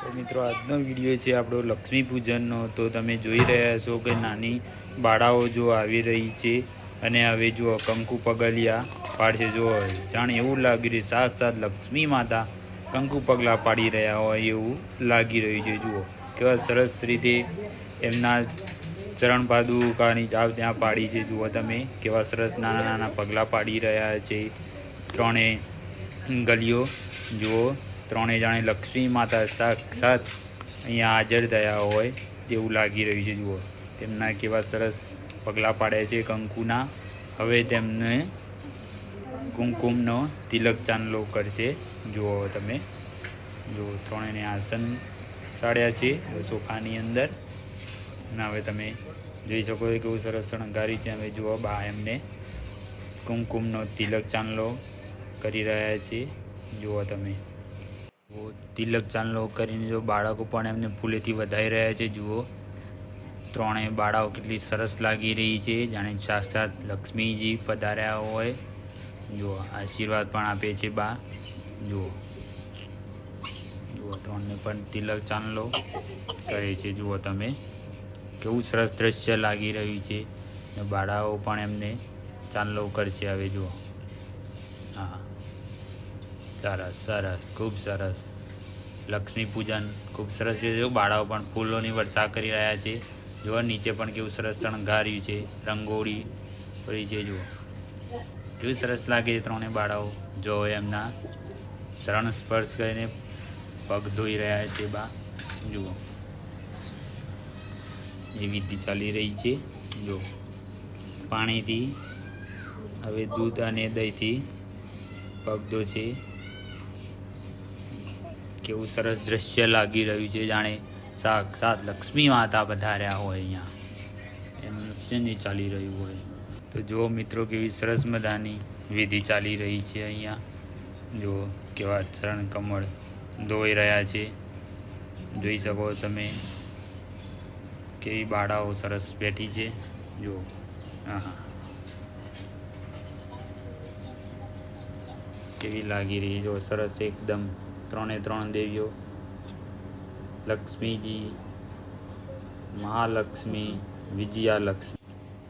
તો મિત્રો, આજનો વીડિયો છે આપણો લક્ષ્મી પૂજનનો તો તમે જોઈ રહ્યા છો કે નાની બાળાઓ જો આવી રહી છે અને હવે જુઓ કંકુ પગલિયા પાડશે. જો જાણે એવું લાગી રહ્યું સાક્ષાત લક્ષ્મી માતા કંકુ પગલા પાડી રહ્યા હોય એવું લાગી રહ્યું છે. જુઓ, કેવા સરસ રીતે એમના ચરણ પાદુકાની ચાવ ત્યાં પાડી છે. જુઓ તમે, કેવા સરસ નાના નાના પગલાં પાડી રહ્યા છે. ત્રણે ગલીઓ, જુઓ. ત્રણે જાણે લક્ષ્મી માતા સાક્ષાત અહીંયા હાજર થયા હોય તેવું લાગી રહ્યું છે, જુઓ. તેમના કેવા સરસ પગલાં પાડ્યા છે કંકુના. હવે તેમને કુમકુમનો તિલક ચાંદલો કરશે. જુઓ તમે. જુઓ, ત્રણેયને આસન ચાડ્યા છે સોફાની અંદર. અને હવે તમે જોઈ શકો છો કેવું સરસ શણગારી છે. હવે જુઓ, બા એમને કુમકુમનો તિલક ચાંદલો કરી રહ્યા છે. જુઓ તમે. તિલક ચાંદલો કરીને જો બાળકો પણ એમને ફૂલેથી વધાઈ રહ્યા છે, જુઓ. ત્રણેય બાળાઓ કેટલી સરસ લાગી રહી છે, જાણે સાક્ષાત લક્ષ્મીજી પધાર્યા હોય. જુઓ, આશીર્વાદ પણ આપે છે બા. જુઓ. જુઓ, ત્રણને પણ તિલક ચાંદલો કરે છે, જુઓ તમે. કેવું સરસ દ્રશ્ય લાગી રહ્યું છે. ને બાળાઓ પણ એમને ચાંદલો કરશે, હવે જુઓ. હા. સરસ સરસ. ખૂબ સરસ. લક્ષ્મી પૂજન ખૂબ સરસ છે. જો બાળાઓ પણ ફૂલોની વર્ષા કરી રહ્યા છે. જો નીચે પણ કેવું સરસ શણગાર્યું છે. રંગોળી કરી છે, જુઓ. કેવી સરસ લાગે છે ત્રણે બાળાઓ. જો એમના ચરણ સ્પર્શ કરીને પગ ધોઈ રહ્યા છે બા. જુઓ. એ વિધિ ચાલી રહી છે. જો પાણીથી, હવે દૂધ અને દહીંથી પગ ધોશે. કેવું સરસ દ્રશ્ય લાગી રહ્યું છે. જાણે સાક્ષાત લક્ષ્મી માતા પધાર્યા હોય અહીંયા. એમ શેની ચાલી રહ્યું હોય. તો જુઓ મિત્રો કેવી સરસ મજાની વિધિ ચાલી રહી છે અહીંયા. જુઓ કેવા ચરણ કમળ ધોઈ રહ્યા છે. જોઈ શકો તમે કેવી બાળાઓ સરસ બેઠી છે. જુઓ. હા હા કેવી લાગી રહી જો સરસ એકદમ ત્રણે ત્રણ દેવીઓ. લક્ષ્મીજી, મહાલક્ષ્મી, વિજયાલક્ષ્મી.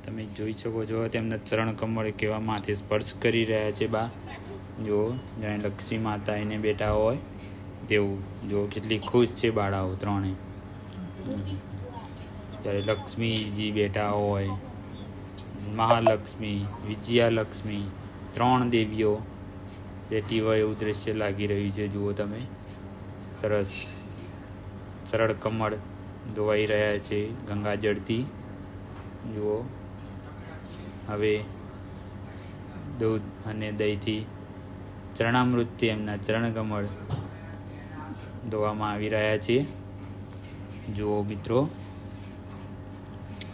તમે જોઈ શકો છો, તેમના ચરણ કમળ કેવા માથે સ્પર્શ કરી રહ્યા છે બા. જો જાણે લક્ષ્મી માતા એને બેઠા હોય, તેવું. જો કેટલી ખુશ છે બાળાઓ ત્રણે જ્યારે લક્ષ્મીજી બેઠા હોય, મહાલક્ષ્મી, વિજયાલક્ષ્મી, ત્રણ દેવીઓ બેઠી હોય એવું દ્રશ્ય લાગી રહ્યું છે, જુઓ તમે. સરસ, સરળ કમળ ધોવાઈ રહ્યા છે ગંગાજળથી. જુઓ. હવે દૂધ અને દહીંથી ચરણામૃતથી એમના ચરણ કમળ ધોવામાં આવી રહ્યા છે. જુઓ મિત્રો.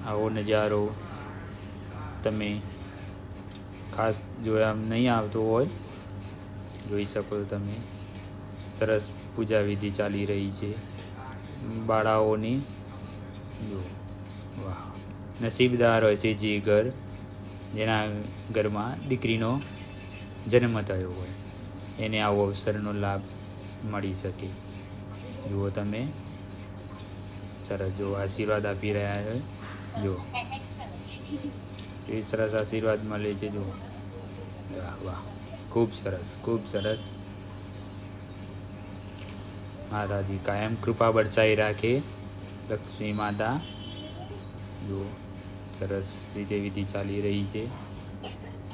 આવો નજારો તમે ખાસ જોયા નહીં આવતો હોય જોઈ શકો તમે. સરસ પૂજા વિધિ ચાલી રહી છે. બાળાઓની. જો વાહ. નસીબદાર હોય છે જે ઘર. જેના ઘરમાં દીકરીનો જન્મ થયો હોય. એને આવો અવસરનો લાભ મળી શકે. જુઓ તમે. સરસ જો આશીર્વાદ આપી રહ્યા છે. જુઓ. એ સરસ આશીર્વાદ મળે છે, જુઓ. વાહ વાહ. ખૂબ સરસ ખૂબ સરસ. માતાજી કાયમ કૃપા બરસાઈ રાખે. લક્ષ્મી માતા જો સરસ રીતે વિધિ ચાલી રહી છે.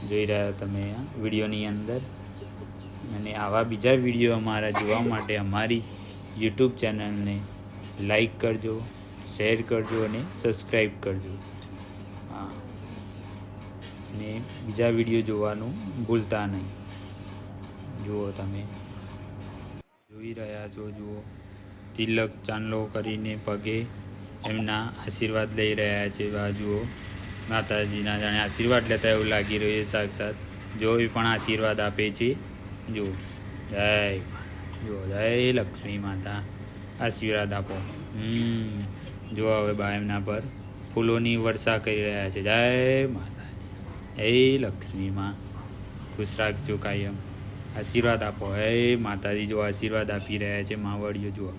જોઈ રહ્યા તમે વિડીયોની અંદર. અને આવા બીજા વીડિયો અમારા જોવા માટે અમારી યુટ્યુબ ચેનલને લાઈક કરજો, શેર કરજો અને સબસ્ક્રાઈબ કરજો. હા. અને બીજા વીડિયો જોવાનું ભૂલતા નહીં. જુઓ તમે. જોઈ રહ્યા છો, જુઓ. તિલક ચાંદલો કરીને પગે એમના આશીર્વાદ લઈ રહ્યા છે. બાજુઓ માતાજીના જાણે આશીર્વાદ લેતા એવું લાગી રહ્યું છે સાક્ષાત. જોઈ પણ આશીર્વાદ આપે છે. જુઓ. જય જુઓ, જય લક્ષ્મી માતા. આશીર્વાદ આપો. હમ. જો હવે બા એમના પર ફૂલોની વર્ષા કરી રહ્યા છે. જય માતાજી. જય લક્ષ્મી માં. ખુશ રાખજો કાયમ. આશીર્વાદ આપો. હે માતાજી, જો આશીર્વાદ આપી રહ્યા છે માવડીઓ, જુઓ.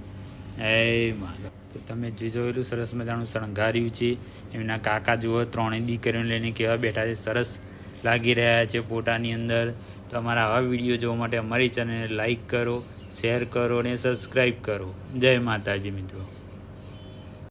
હે મારો તો તમે જોઈ જોયેલું સરસ મજાનું શણગાર્યું છે, એમના કાકા જુઓ, ત્રણેય દીકરીઓને લઈને કેવા બેઠા છે, સરસ લાગી રહ્યા છે ફોટાની અંદર. તો અમારા આવા વીડિયો જોવા માટે અમારી ચેનલને લાઈક કરો, શેર કરો અને સબસ્ક્રાઈબ કરો. જય માતાજી મિત્રો.